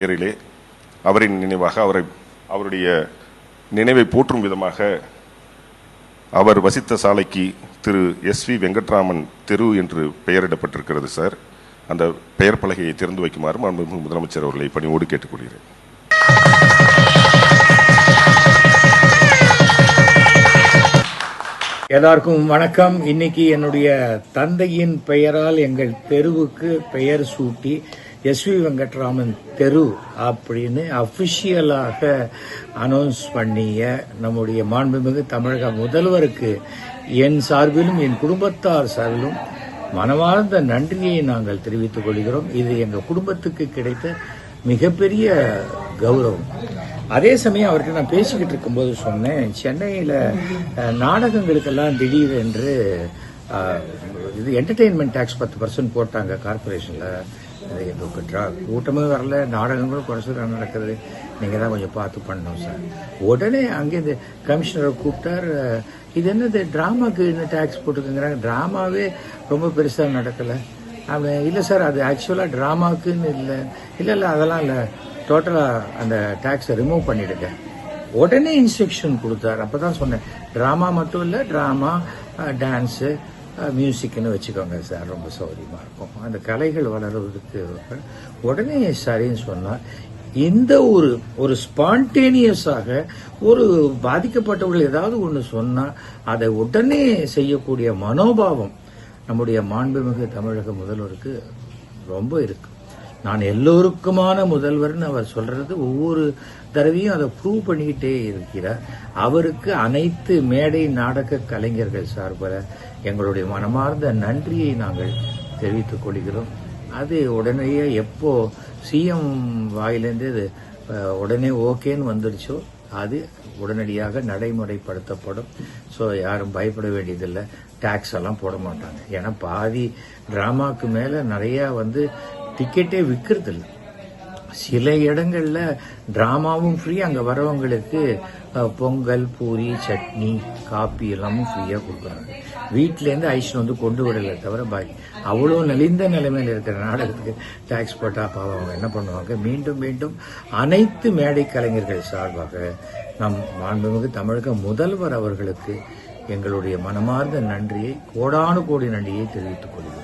பெயரிலே அவரின் நினைவாக அவரை அவருடைய நினைவை போற்றும் விதமாக அவர் வசித்த சாலைக்கு திரு எஸ் வி வெங்கட்ராமன் தெரு என்று பெயரிடப்பட்டிருக்கிறது சார். அந்த பெயர் பலகையை திறந்து வைக்குமாறும் மாண்புமிகு முதலமைச்சர் அவர்களை பணியோடு கேட்டுக்கொள்கிறேன். எல்லாருக்கும் வணக்கம். இன்னைக்கு என்னுடைய தந்தையின் பெயரால் எங்கள் தெருவுக்கு பெயர் சூட்டி எஸ் வி வெங்கட்ராமன் தெரு அப்படின்னு அஃபிஷியலாக அனௌன்ஸ் பண்ணிய நம்முடைய மாண்புமிகு தமிழக முதல்வருக்கு என் சார்பிலும் என் குடும்பத்தார் சார்பிலும் மனமார்ந்த நன்றியை நாங்கள் தெரிவித்துக் கொள்கிறோம். இது எங்கள் குடும்பத்துக்கு கிடைத்த மிகப்பெரிய கௌரவம். அதே சமயம் அவர்கிட்ட நான் பேசிக்கிட்டு இருக்கும்போது சொன்னேன் சென்னையில் நாடகங்களுக்கெல்லாம் திடீரென்று என்று இது என்டர்டெயின்மெண்ட் டேக்ஸ் பத்து பர்சன்ட் போட்டாங்க கார்பரேஷனில் எங்களுக்கு ட்ரா கூட்டமே வரல நாடகங்களும் குறைச்சலாக நடக்குது. நீங்கள் தான் கொஞ்சம் பார்த்து பண்ணணும் சார் உடனே அங்கே இந்த கமிஷனரை கூப்பிட்டார். இது என்னது ட்ராமாக்கு என்ன டேக்ஸ் போட்டுக்குங்கிறாங்க. ட்ராமாவே ரொம்ப பெருசாக நடக்கலை. அவன் இல்லை சார் அது ஆக்சுவலாக ட்ராமாக்குன்னு இல்லை. இல்லை இல்லை அதெல்லாம் இல்லை. டோட்டலாக அந்த டேக்ஸை ரிமூவ் பண்ணிவிடுங்க உடனே இன்ஸ்ட்ரக்ஷன் கொடுத்தார். அப்போ தான் சொன்னேன் ட்ராமா மட்டும் இல்லை ட்ராமா டான்ஸு மியூசிக்னு வச்சுக்கோங்க சார் ரொம்ப சௌகரியமாக இருக்கும். அந்த கலைகள் வளர்வதற்கு உடனே சரின்னு சொன்னால் இந்த ஒரு ஒரு ஸ்பான்டேனியஸாக ஒரு பாதிக்கப்பட்டவர்கள் ஏதாவது ஒன்று சொன்னால் அதை உடனே செய்யக்கூடிய மனோபாவம் நம்முடைய மாண்புமிகு தமிழக முதல்வருக்கு ரொம்ப இருக்கு. நான் எல்லோருக்குமான முதல்வர்னு அவர் சொல்றது ஒவ்வொரு தடவையும் அதை ப்ரூவ் பண்ணிக்கிட்டே இருக்கிறார். அவருக்கு அனைத்து மேடை நாடக கலைஞர்கள் சார்பில் எங்களுடைய மனமார்ந்த நன்றியை நாங்கள் தெரிவித்துக் கொள்கிறோம். அது உடனேயே எப்போ சிஎம் வாயிலேருந்து இது உடனே ஓகேன்னு வந்துடுச்சோ அது உடனடியாக நடைமுறைப்படுத்தப்படும். ஸோ யாரும் பயப்பட வேண்டியதில்லை. டேக்ஸ் எல்லாம் போட மாட்டாங்க. ஏன்னா பாதி ட்ராமாக்கு மேலே நிறையா வந்து டிக்கெட்டே விற்கிறது இல்லை சில இடங்களில் ட்ராமாவும் ஃப்ரீ அங்கே வரவங்களுக்கு பொங்கல் பூரி சட்னி காப்பி எல்லாமும் ஃப்ரீயாக கொடுக்குறாங்க. வீட்டிலேருந்து இருந்து வந்து கொண்டு விடலை தவிர பாக்கி அவ்வளோ நலிந்த நிலைமையில் இருக்கிற நாடகத்துக்கு டேக்ஸ் போட்டா பாவம் அவங்க என்ன பண்ணுவாங்க? மீண்டும் மீண்டும் அனைத்து மேடை கலைஞர்கள் சார்பாக நம் மாண்புமிகு தமிழக முதல்வர் அவர்களுக்கு எங்களுடைய மனமார்ந்த நன்றியை கோடானு கோடி நன்றியை தெரிவித்துக் கொள்கிறோம்.